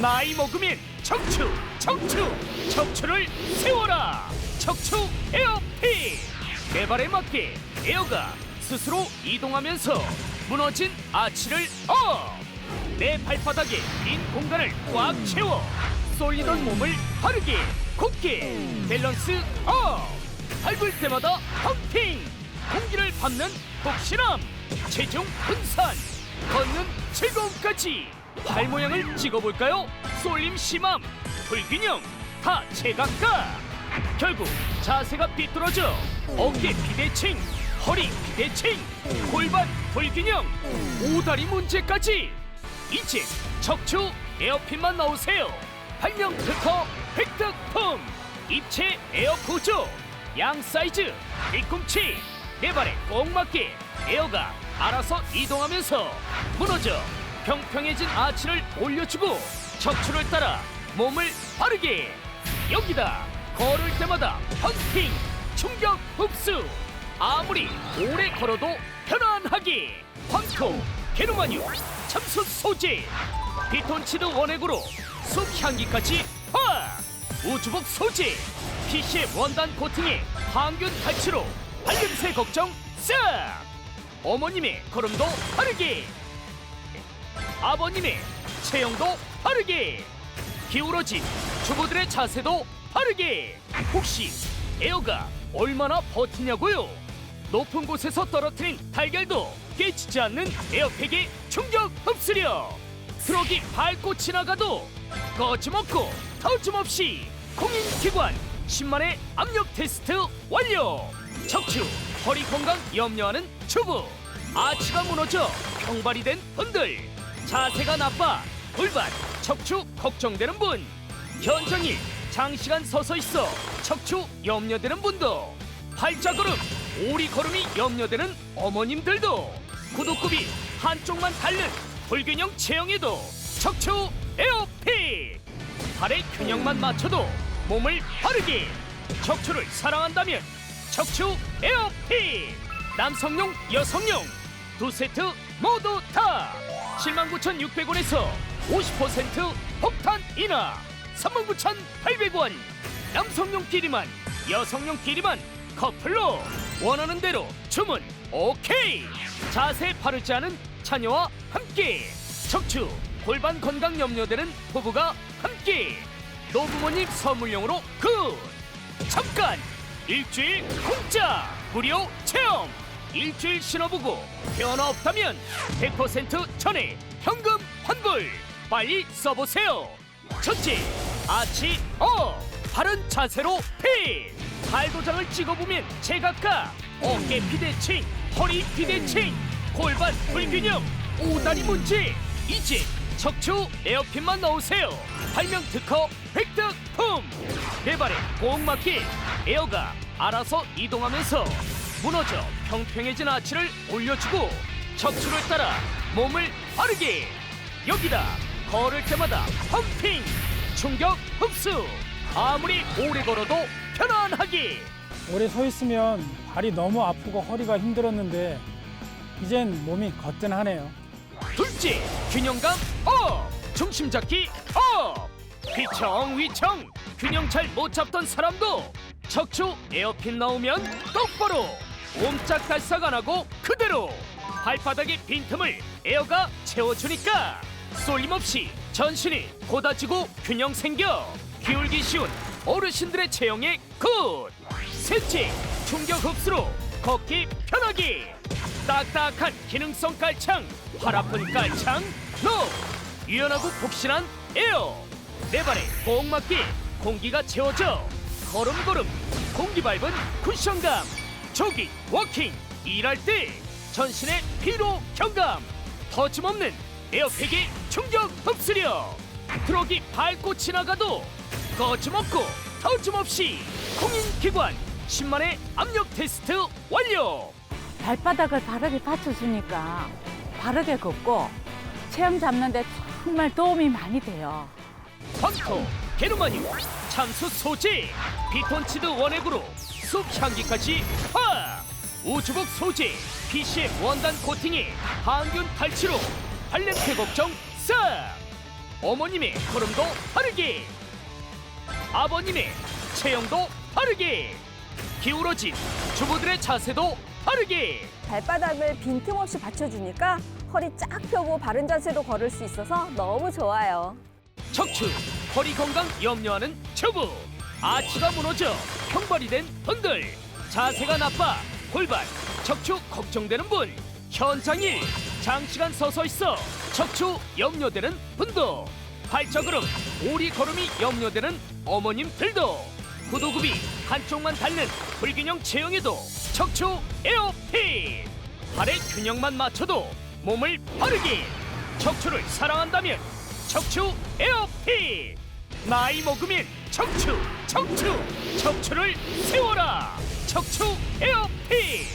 나이 먹으면 척추 척추 척추를 세워라. 척추 에어피. 내 발에 맞게 에어가 스스로 이동하면서 무너진 아치를 업 내 발바닥에 빈 공간을 꽉 채워 쏠리던 몸을 바르게 곧게 밸런스 업. 밟을 때마다 펌핑 공기를 밟는 복신함 체중 분산 걷는 즐거움까지 발 모양을 찍어볼까요? 쏠림 심함 불균형 다 제각각. 결국 자세가 삐뚤어져. 어깨 비대칭 허리 비대칭 골반 불균형 오다리 문제까지. 이제 척추 에어핀만 넣으세요. 발명 특허 획득품. 입체 에어 구조 양 사이즈 뒤꿈치. 내 발에 꼭 맞게 에어가 알아서 이동하면서 무너져 평평해진 아치를 올려주고 척추를 따라 몸을 바르게. 여기다 걸을 때마다 펀팅 충격 흡수. 아무리 오래 걸어도 편안하게. 펀코 게르마늄 참숯 소재. 피톤치드 원액으로 숲 향기까지 화 우주복 소재. PC의 원단 코팅에 항균 탈취로 발냄새 걱정 싹! 어머님의 걸음도 바르게 아버님의 체형도 바르게. 기울어진 주부들의 자세도 바르게. 혹시 에어가 얼마나 버티냐고요? 높은 곳에서 떨어뜨린 달걀도 깨지지 않는 에어팩의 충격 흡수력 트럭이 밟고 지나가도 거침없고 터짐없이 공인기관 10만의 압력 테스트 완료. 척추 허리 건강 염려하는 주부. 아치가 무너져 평발이 된 분들 자세가 나빠. 골반 척추 걱정되는 분. 현장일 장시간 서서 있어 척추 염려되는 분도. 팔자걸음 오리걸음이 염려되는 어머님들도. 구두굽이 한쪽만 닳는 불균형 체형에도 척추 에어픽 발의 균형만 맞춰도 몸을 바르게 척추를 사랑한다면 척추 에어픽 남성용 여성용 두 세트 모두 다 79,600원에서 50% 폭탄 인하 39,800원. 남성용 끼리만 여성용 끼리만 커플로 원하는 대로 주문 오케이. 자세 바르지 않은 자녀와 함께. 척추 골반 건강 염려되는 부부가 함께. 노부모님 선물용으로 굿! 잠깐! 일주일 공짜 무료 체험 일주일 신어보고 변화 없다면 100% 전에 현금 환불. 빨리 써보세요. 첫째 아치 어 바른 자세로 핏 발도장을 찍어보면 제각각 어깨 비대칭 허리 비대칭 골반 불균형 오다리 문제. 이제 척추 에어핀만 넣으세요. 발명 특허 획득품. 내 발에 꼭 맞게 에어가 알아서 이동하면서 무너져 평평해진 아치를 올려주고 척추를 따라 몸을 바르게 여기다 걸을 때마다 펌핑 충격 흡수. 아무리 오래 걸어도 편안하게 오래 서 있으면 발이 너무 아프고 허리가 힘들었는데 이젠 몸이 거뜬하네요. 둘째 균형감 업! 중심 잡기 업! 휘청 휘청. 균형 잘 못 잡던 사람도 척추 에어핀 나오면 똑바로 옴짝 달싹 안 하고 그대로 발바닥의 빈틈을 에어가 채워주니까 쏠림 없이 전신이 고다지고 균형 생겨 기울기 쉬운 어르신들의 체형에 굿! 셋째 충격 흡수로 걷기 편하게 딱딱한 기능성 깔창 팔 아픈 깔창 노 유연하고 폭신한 에어! 내 발에 꼭 맞게 공기가 채워져 걸음걸음 공기 밟은 쿠션감 조깅 워킹 일할 때 전신의 피로 경감 터짐없는 에어팩의 충격 흡수력 트럭이 밟고 지나가도 거침없고 터짐없이 공인기관 10만의 압력 테스트 완료 발바닥을 바르게 받쳐주니까 바르게 걷고 체형 잡는데 정말 도움이 많이 돼요. 황토, 게르마늄, 참수 소재, 피톤치드 원액으로 숲 향기까지 화! 우주복 소재, PC의 원단 코팅에 항균 탈취로 발냄새 걱정 싹! 어머님의 걸음도 바르게 아버님의 체형도 바르게 기울어진 주부들의 자세도 바르게 발바닥을 빈틈없이 받쳐주니까 허리 쫙 펴고 바른 자세로 걸을 수 있어서 너무 좋아요. 척추 허리 건강 염려하는 주부! 아치가 무너져 형벌이 된 분들! 자세가 나빠 골반 척추 걱정되는 분. 현장일 장시간 서서 있어 척추 염려되는 분도. 발자그름 오리 걸음이 염려되는 어머님들도. 구도굽이 한쪽만 닳는 불균형 체형에도 척추 에어핏. 발의 균형만 맞춰도 몸을 바르게 척추를 사랑한다면 척추 에어핏. 나이 먹으면 척추 척추 척추를 세워라 척추 에어핏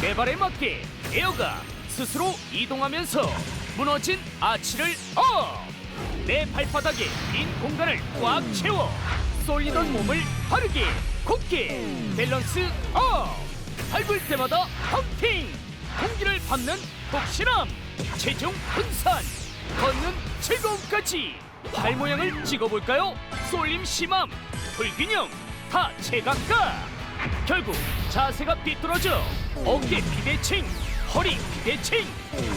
내 발에 맞게 에어가 스스로 이동하면서 무너진 아치를 업 내 발바닥에 빈 공간을 꽉 채워 쏠리던 몸을 바르게 곧게 밸런스 업. 밟을 때마다 펌핑 공기를 밟는 독실함 체중 분산 걷는 즐거움까지. 발 모양을 찍어볼까요? 쏠림 심함 불균형 다 제각각 결국 자세가 삐뚤어져. 어깨 비대칭 허리 비대칭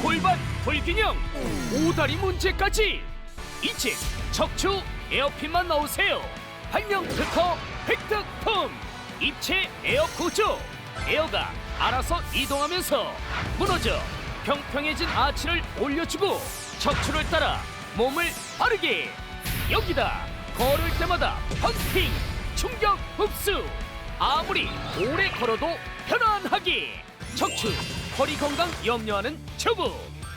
골반 불균형 오다리 문제까지. 이제 척추 에어핀만 넣으세요. 발명 특허 획득품. 입체 에어 구조. 에어가 알아서 이동하면서 무너져 평평해진 아치를 올려주고 척추를 따라 몸을 바르게. 여기다 걸을 때마다 펌핑 충격 흡수 아무리 오래 걸어도 편안하게 척추 허리 건강 염려하는 주부.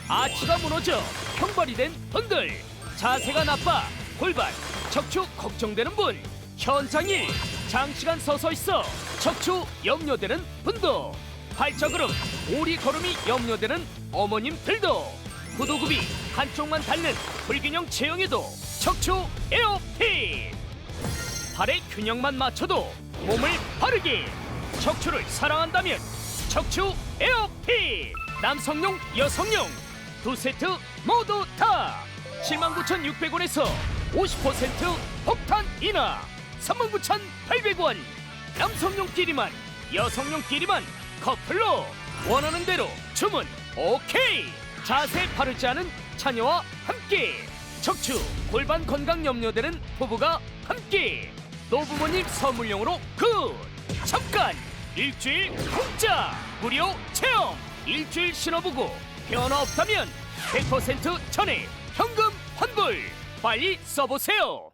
아치가 무너져 형벌이 된 분들. 자세가 나빠 골반. 척추 걱정되는 분. 현장일 장시간 서서 있어 척추 염려되는 분도. 발자그름 오리 걸음이 염려되는 어머님들도. 구도굽이 한쪽만 닳는 불균형 체형에도 척추 에어핏. 발의 균형만 맞춰도 몸을 바르게 척추를 사랑한다면 척추 에어핏 남성용 여성용. 두 세트 모두 다 79,600원에서 50% 폭탄 인하. 39,800원. 남성용끼리만 여성용끼리만 커플로 원하는 대로 주문. 오케이. 자세 바르지 않은 자녀와 함께. 척추 골반 건강 염려되는 부부가 함께 노부모님 선물용으로 굿 잠깐 일주일 공짜 무료 체험 일주일 신어보고 변화 없다면 100% 전에 현금 환불 빨리 써보세요.